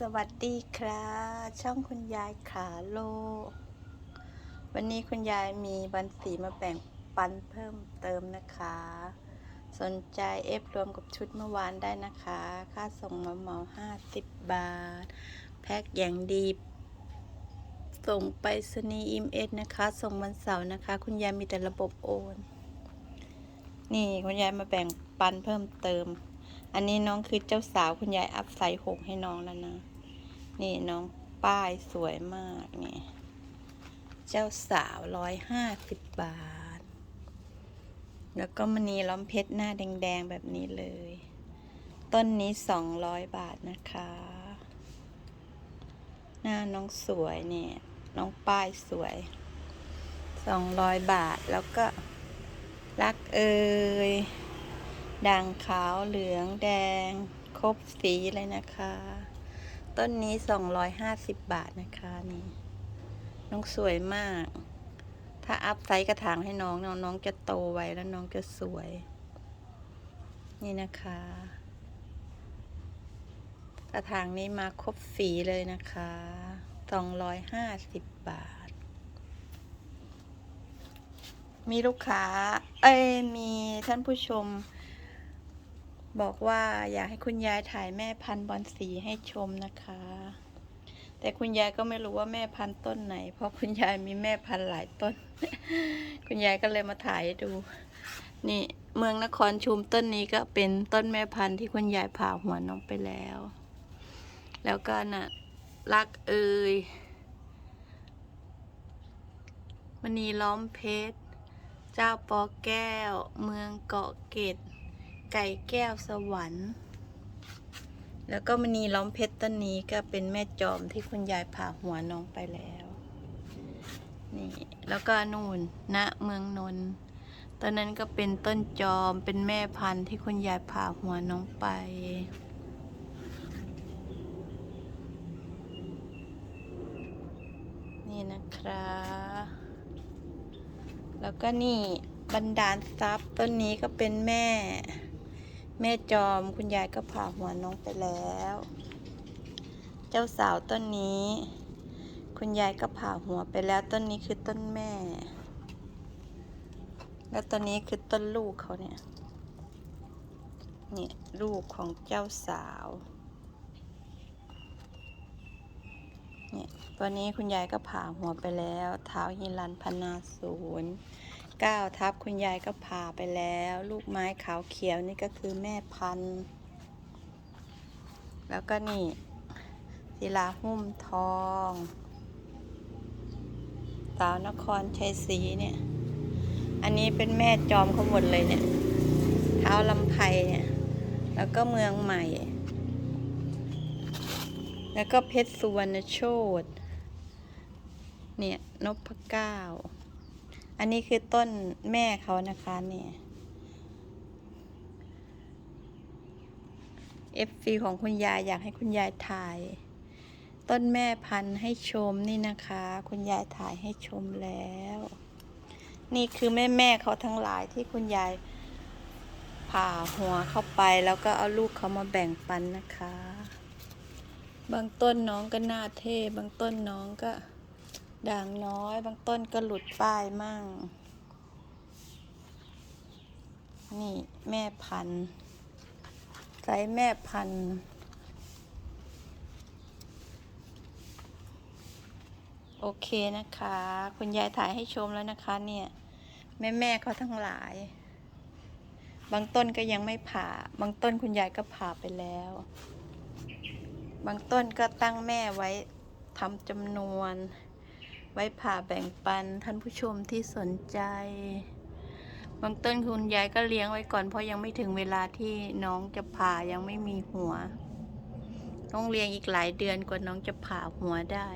สวัสดีครับช่องคุณยายขาโลวันนี้คุณยายมีบันสีมาแบ่งปันเพิ่มเติมนะคะ สนใจเอฟรวมกับชุดเมื่อวานได้นะคะ ค่าส่งมาเหมาห้าสิบบาท แพ็คอย่างดี ส่งไปสนีอิมเอสนะคะ ส่งวันเสาร์นะคะ คุณยายมีแต่ระบบโอน นี่คุณยายมาแบ่งปันเพิ่มเติม อันนี้น้องคือเจ้าสาวคุณยายอัพไซส์หกให้น้องแล้วนะ นี่น้องป้ายสวยมากนี่เจ้าสาวร้อยห้าสิบบาท แล้วก็มณีล้อมเพชรหน้าแดงๆแบบนี้เลย ต้นนี้สองร้อยบาทนะคะ หน้าน้องสวยเนี่ย น้องป้ายสวยสองร้อยบาทแล้วก็รักเอ่ย ด่างขาวเหลืองแดง ครบสีเลยนะคะ ต้นนี้สองร้อยห้าสิบบาทนะคะนี่น้องสวยมาก ถ้าอัพไซส์กระถางให้น้องน้องน้องจะโตไวแล้วน้องจะสวย นี่นะคะ กระถางนี้มาครบฝีเลยนะคะสองร้อยห้าสิบบาท มีลูกค้า เอ้ยมีท่านผู้ชม บอกว่าอยากให้คุณยายถ่ายแม่พันธุ์บอลสีให้ชมนะคะ แต่คุณยายก็ไม่รู้ว่าแม่พันธุ์ต้นไหน เพราะคุณยายมีแม่พันธุ์หลายต้น คุณยายก็เลยมาถ่ายให้ดู นี่เมืองนครชุมต้นนี้ก็เป็นต้นแม่พันธุ์ที่คุณยายผ่าหัวน้องไปแล้ว แล้วก็น่ะรักเอ่ยมณีล้อมเพชร เจ้าปอแก้ว เมืองเกาะเกร็ด ไก่แก้วสวรรค์ แล้วก็มณีล้อมเพชรต้นนี้ก็เป็นแม่จอมที่คุณยายผ่าหัวน้องไปแล้ว นี่แล้วก็นู่นณเมืองนนท์ตอนนั้นก็เป็นต้นจอมเป็นแม่พันธุ์ที่คุณยายผ่าหัวน้องไปนี่นะครับแล้วก็นี่บันดาลทรัพย์ต้นนี้ก็เป็นแม่ แม่จอมคุณยายก็ผ่าหัวน้องไปแล้ว เจ้าสาวต้นนี้ คุณยายก็ผ่าหัวไปแล้วต้นนี้คือต้นแม่ แล้วต้นนี้คือต้นลูกเขาเนี่ยเนี่ยลูกของเจ้าสาวเนี่ยตัวนี้คุณยายก็ผ่าหัวไปแล้ว เท้าฮิรันพนาศูนย์ เก้าทับคุณยายก็ผ่าไปแล้ว ลูกไม้ขาวเขียวนี่ก็คือแม่พันธุ์ แล้วก็นี่ศิลาหุ้มทองสาวนครชัยศรีเนี่ย อันนี้เป็นแม่จอมเขาหมดเลยเนี่ยเท้าลำไพเนี่ย แล้วก็เมืองใหม่ แล้วก็เพชรสุวรรณโชตเนี่ยนพเก้า อันนี้คือต้นแม่เขานะคะเนี่ย FC ของคุณยายอยากให้คุณยายถ่าย ต้นแม่พันธุ์ให้ชมนี่นะคะ คุณยายถ่ายให้ชมแล้ว นี่คือแม่แม่เขาทั้งหลายที่คุณยายผ่าหัวเข้าไปแล้วก็เอาลูกเขามาแบ่งปันนะคะ บางต้นน้องก็หน้าเท่บางต้นน้องก็ ด่างน้อย บางต้นก็หลุดป้ายมั่ง นี่แม่พันธุ์ไซส์แม่พันธุ์โอเคนะคะ คุณยายถ่ายให้ชมแล้วนะคะ เนี่ย แม่แม่เขาทั้งหลาย บางต้นก็ยังไม่ผ่า บางต้นคุณยายก็ผ่าไปแล้ว บางต้นก็ตั้งแม่ไว้ทำจำนวน ไว้ผ่าแบ่งปันท่านผู้ชมที่สนใจ บางต้นคุณยายก็เลี้ยงไว้ก่อน เพราะยังไม่ถึงเวลาที่น้องจะผ่ายังไม่มีหัว ต้องเลี้ยงอีกหลายเดือนกว่าน้องจะผ่าหัวได้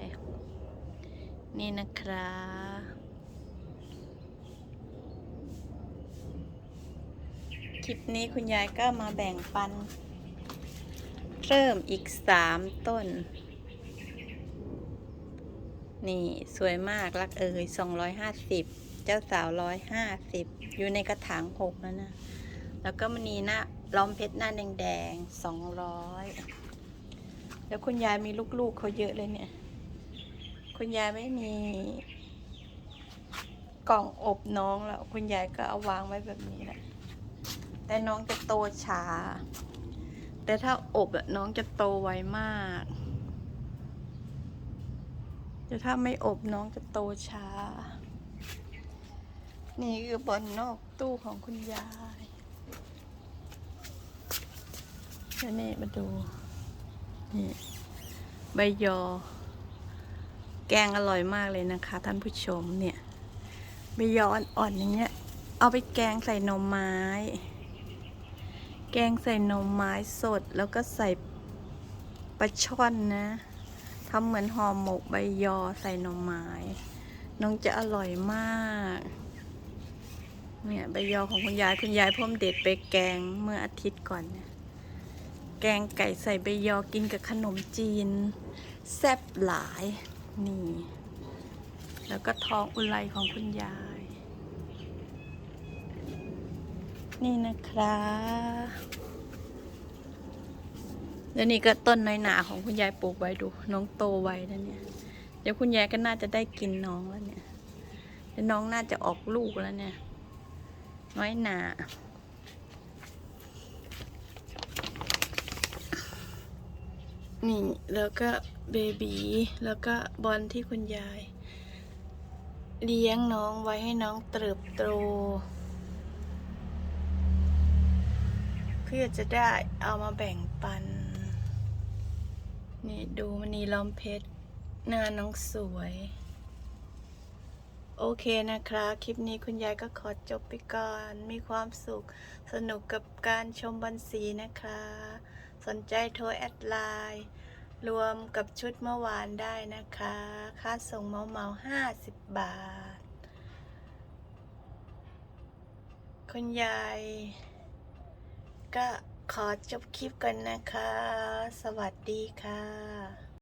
นี่นะครับคลิปนี้คุณยายก็มาแบ่งปัน เริ่มอีกสามต้น นี่สวยมากรักเอ่ยสองร้อยห้าสิบเจ้าสาวร้อยห้าสิบอยู่ในกระถางหกแล้วนะ แล้วก็มณีหน้าล้อมเพชรหน้าแดงๆสองร้อยแล้วคุณยายมีลูกๆเขาเยอะเลยเนี่ย คุณยายไม่มี กล่องอบน้องแล้ว คุณยายก็เอาวางไว้แบบนี้แหละแต่น้องจะโตช้า แต่ถ้าอบน้องจะโตไวมาก แต่ถ้าไม่อบน้องจะโตช้า นี่คือบอนนอกตู้ของคุณยายแล้วนี่มาดู นี่ใบยอ แกงอร่อยมากเลยนะคะ ท่านผู้ชมเนี่ยใบยออ่อนๆอย่างเงี้ย เอาไปแกงใส่หน่อไม้ แกงใส่หน่อไม้สดแล้วก็ใส่ปลาช่อนนะ ทำเหมือนห่อหมกใบยอใส่หน่อไม้ น้องจะอร่อยมาก เนี่ยใบยอของคุณยายคุณยายพ่มเด็ดไปแกงเมื่ออาทิตย์ก่อนเนี่ยแกงไก่ใส่ใบยอกินกับขนมจีน แซ่บหลายนี่ แล้วก็ทองอุไรของคุณยาย นี่นะครับ แล้วนี่ก็ต้นน้อยหนาของคุณยายปลูกไว้ดู น้องโตไว้แล้วเนี่ย เดี๋ยวคุณยายก็น่าจะได้กินน้องแล้วเนี่ยเดี๋ยวน้องน่าจะออกลูกแล้วเนี่ย น้อยหนานี่แล้วก็เบบีแล้วก็บอลที่คุณยาย เลี้ยงน้องไว้ให้น้องเติบโตเพื่อจะได้เอามาแบ่งปัน นี่ดูมันนีล้อมเพชรหน้าน้องสวย โอเคนะคะ คลิปนี้คุณยายก็ขอจบไปก่อน มีความสุข สนุกกับการชมบันสีนะคะ สนใจโทรแอดไลน์รวมกับชุดเมื่อวานได้นะคะ ค่าส่งเมาเมาห้าสิบบาท คุณยายก็ ขอจบคลิปกันนะคะ สวัสดีค่ะ